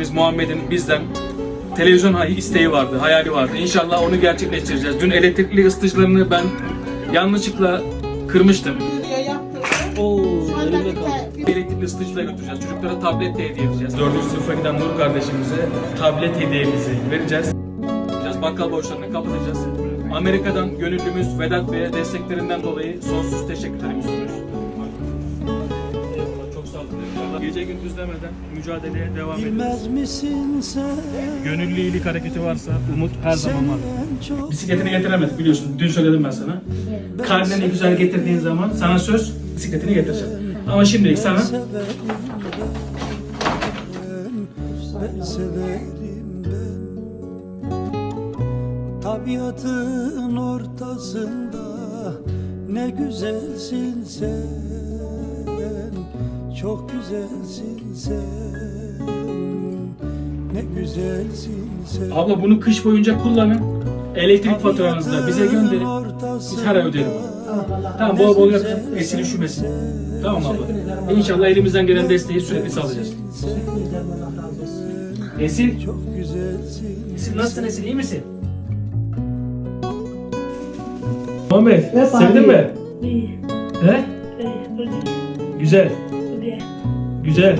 Biz Muhammed'in bizden televizyon isteği vardı, hayali vardı. İnşallah onu gerçekleştireceğiz. Dün elektrikli ısıtıcılarını ben yanlışlıkla kırmıştım. Oo, elimde kaldı. Elektrikli ısıtıcıla götüreceğiz. Çocuklara tablet de hediye edeceğiz. Dördüncü sınıfa giden Nur kardeşimize tablet hediyemizi vereceğiz. Bakkal borçlarını kapatacağız. Amerika'dan gönüllümüz Vedat Bey'e desteklerinden dolayı sonsuz teşekkürlerimi sunuyoruz. Gece gündüz demeden mücadeleye devam ediyoruz. Bilmez misin sen? Gönüllü iyilik hareketi varsa umut her zaman var. Bisikletini getiremedik biliyorsun. Dün söyledim ben sana. Karneni güzel getirdiğin zaman sana söz bisikletini getireceğim. Ama şimdilik sana severim ben, ben severim ben. Tabiatın ortasında ne güzelsin sen, çok güzelsin sen, ne güzelsin sen. Abla bunu kış boyunca kullanın. Elektrik faturanızı da bize gönderin. Biz her ay ödeyelim. Tamam bol bol yapın. Esin üşümesin. Tamam abla. İnşallah elimizden gelen desteği sürekli sağlayacağız. Esin, Çok güzelsin. Esin nasılsın Esin? iyi misin? Muhammed, sevdin mi? İyi, He? Güzel, güzel.